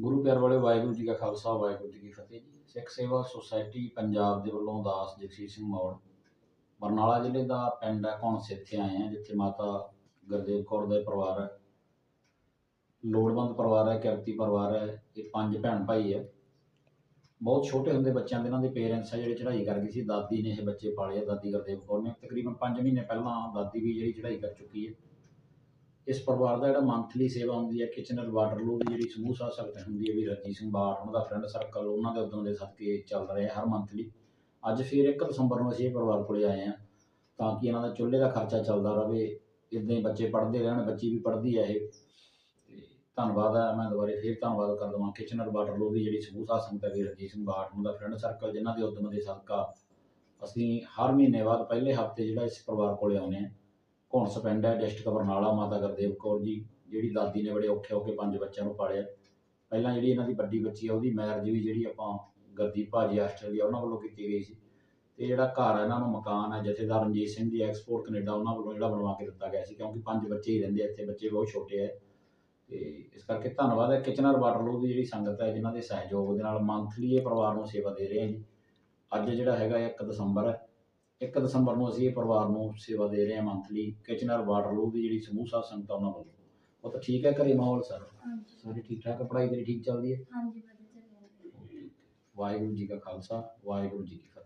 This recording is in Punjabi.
ਗੁਰੂ ਪਿਆਰ ਵਾਲੇ ਵਾਹਿਗੁਰੂ ਜੀ ਕਾ ਖਾਲਸਾ, ਵਾਹਿਗੁਰੂ ਜੀ ਕੀ ਫਤਿਹ ਜੀ। ਸਿੱਖ ਸੇਵਾ ਸੁਸਾਇਟੀ ਪੰਜਾਬ ਦੇ ਵੱਲੋਂ ਦਾਸ ਜਗਸੀਰ ਸਿੰਘ ਮੌੜ। ਬਰਨਾਲਾ ਜ਼ਿਲ੍ਹੇ ਦਾ ਪਿੰਡ ਹੈ, ਕੌਣ ਸਿੱਥੇ ਆਏ ਆ, ਜਿੱਥੇ ਮਾਤਾ ਗੁਰਦੇਵ ਕੌਰ ਦਾ ਪਰਿਵਾਰ ਹੈ। ਲੋੜਵੰਦ ਪਰਿਵਾਰ ਹੈ, ਕਿਰਤੀ ਪਰਿਵਾਰ ਹੈ, ਇਹ ਪੰਜ ਭੈਣ ਭਾਈ ਹੈ। ਬਹੁਤ ਛੋਟੇ ਹੁੰਦੇ ਬੱਚਿਆਂ ਦੇ ਇਹਨਾਂ ਦੇ ਪੇਰੈਂਟਸ ਆ, ਜਿਹੜੇ ਚੜ੍ਹਾਈ ਕਰ ਗਏ ਸੀ। ਦਾਦੀ ਨੇ ਇਹ ਬੱਚੇ ਪਾਲੇ ਆ, ਦਾਦੀ ਗੁਰਦੇਵ ਕੌਰ ਨੇ। ਤਕਰੀਬਨ 5 ਮਹੀਨੇ ਪਹਿਲਾਂ ਦਾਦੀ ਵੀ ਜਿਹੜੀ ਚੜ੍ਹਾਈ ਕਰ ਚੁੱਕੀ ਹੈ। ਇਸ ਪਰਿਵਾਰ ਦਾ ਜਿਹੜਾ ਮੰਥਲੀ ਸੇਵਾ ਹੁੰਦੀ ਹੈ ਕਿਚਨਰ ਵਾਟਰਲੂ ਦੀ ਜਿਹੜੀ ਸਮੂਹ ਸਾਹ ਸੰਗਤ ਹੁੰਦੀ ਹੈ, ਵੀ ਰਜੀ ਸਿੰਘ ਬਾਠ ਉਹਨਾਂ ਦਾ ਫਰੈਂਡ ਸਰਕਲ ਉਹਨਾਂ ਦੇ ਉਦੋਂ ਦੇ ਸਦਕੇ ਚੱਲ ਰਿਹਾ ਹਰ ਮੰਥਲੀ ਅੱਜ ਫਿਰ 1 ਦਸੰਬਰ ਨੂੰ ਅਸੀਂ ਇਹ ਪਰਿਵਾਰ ਕੋਲੇ ਆਏ ਹਾਂ, ਤਾਂ ਕਿ ਇਹਨਾਂ ਦਾ ਚੁੱਲ੍ਹੇ ਦਾ ਖਰਚਾ ਚੱਲਦਾ ਰਹੇ ਇਦਾਂ ਹੀ ਬੱਚੇ ਪੜ੍ਹਦੇ ਰਹਿਣ, ਬੱਚੀ ਵੀ ਪੜ੍ਹਦੀ ਹੈ ਇਹ। ਧੰਨਵਾਦ ਹੈ ਮੈਂ ਦੁਬਾਰੇ ਫਿਰ ਧੰਨਵਾਦ ਕਰ ਦਵਾਂ ਕਿਚਨਰ ਵਾਟਰਲੂ ਦੀ ਜਿਹੜੀ ਸਮੂਹ ਸਾਹ ਸੰਗਤ ਹੈ ਵੀ ਰਜੀ ਸਿੰਘ ਬਾਠ ਉਹਨਾਂ ਦਾ ਫਰੈਂਡ ਸਰਕਲ ਜਿਨ੍ਹਾਂ ਦੇ ਉਦਮ ਦੇ ਸਦਕਾ ਅਸੀਂ ਹਰ ਮਹੀਨੇ ਬਾਅਦ ਪਹਿਲੇ ਹਫ਼ਤੇ ਜਿਹੜਾ ਇਸ ਪਰਿਵਾਰ ਕੋਲੇ ਆਉਂਦੇ ਹਾਂ। ਘੌਂਸ ਪਿੰਡ ਹੈ ਡਿਸਟ੍ਰਿਕਟ ਬਰਨਾਲਾ, ਮਾਤਾ ਗੁਰਦੇਵ ਕੌਰ ਜੀ, ਜਿਹੜੀ ਦਾਦੀ ਨੇ ਬੜੇ ਔਖੇ ਹੋ ਕੇ ਪੰਜ ਬੱਚਿਆਂ ਨੂੰ ਪਾਲਿਆ। ਪਹਿਲਾਂ ਜਿਹੜੀ ਇਹਨਾਂ ਦੀ ਵੱਡੀ ਬੱਚੀ ਆ, ਉਹਦੀ ਮੈਰਿਜ ਵੀ ਜਿਹੜੀ ਆਪਾਂ ਗੁਰਦੀਪ ਭਾਜੀ ਆਸਟ੍ਰੇਲੀਆ ਉਹਨਾਂ ਵੱਲੋਂ ਕੀਤੀ ਗਈ ਸੀ। ਤੇ ਜਿਹੜਾ ਘਰ ਹੈ ਇਹਨਾਂ ਨੂੰ ਮਕਾਨ ਹੈ ਜਥੇਦਾਰ ਰਣਜੀਤ ਸਿੰਘ ਜੀ ਐਕਸਪੋਰਟ ਕੈਨੇਡਾ ਉਹਨਾਂ ਵੱਲੋਂ ਜਿਹੜਾ ਬਣਵਾ ਕੇ ਦਿੱਤਾ ਗਿਆ ਸੀ, ਕਿਉਂਕਿ ਪੰਜ ਬੱਚੇ ਹੀ ਰਹਿੰਦੇ ਇੱਥੇ, ਬੱਚੇ ਬਹੁਤ ਛੋਟੇ ਹੈ ਤੇ ਇਸ ਕਰਕੇ ਧੰਨਵਾਦ ਹੈ, ਕਿਚਨਰ ਵਾਟਰਲੋ ਦੀ ਜਿਹੜੀ ਸੰਗਤ ਹੈ, ਜਿਨ੍ਹਾਂ ਦੇ ਸਹਿਯੋਗ ਦੇ ਨਾਲ ਮੰਥਲੀ ਇਹ ਪਰਿਵਾਰ ਨੂੰ ਸੇਵਾ ਦੇ ਰਹੇ ਹਾਂ ਜੀ। ਅੱਜ ਜਿਹੜਾ ਹੈਗਾ 1 ਦਸੰਬਰ ਹੈ 1 ਦਸੰਬਰ ਨੂੰ ਅਸੀਂ ਇਹ ਪਰਿਵਾਰ ਨੂੰ ਸੇਵਾ ਦੇ ਰਹੇ ਹਾਂ ਮੰਥਲੀ ਕਿਚਨਰ ਵਾਟਰਲੂ ਦੀ ਜਿਹੜੀ ਸਮੂਹ ਸਾਧ ਸੰਗਤ ਉਹਨਾਂ ਵੱਲੋਂ। ਉਹ ਤਾਂ ਠੀਕ ਹੈ ਘਰੇ ਮਾਹੌਲ ਸਰ? ਸਾਰੀ ਠੀਕ ਠਾਕ? ਹੈ, ਪੜ੍ਹਾਈ ਤੇਰੀ ਠੀਕ ਚੱਲਦੀ ਹੈ? ਹਾਂਜੀ ਵਾਹਿਗੁਰੂ ਜੀ ਕਾ ਖਾਲਸਾ ਵਾਹਿਗੁਰੂ ਜੀ ਕੀ ਫਤਿਹ।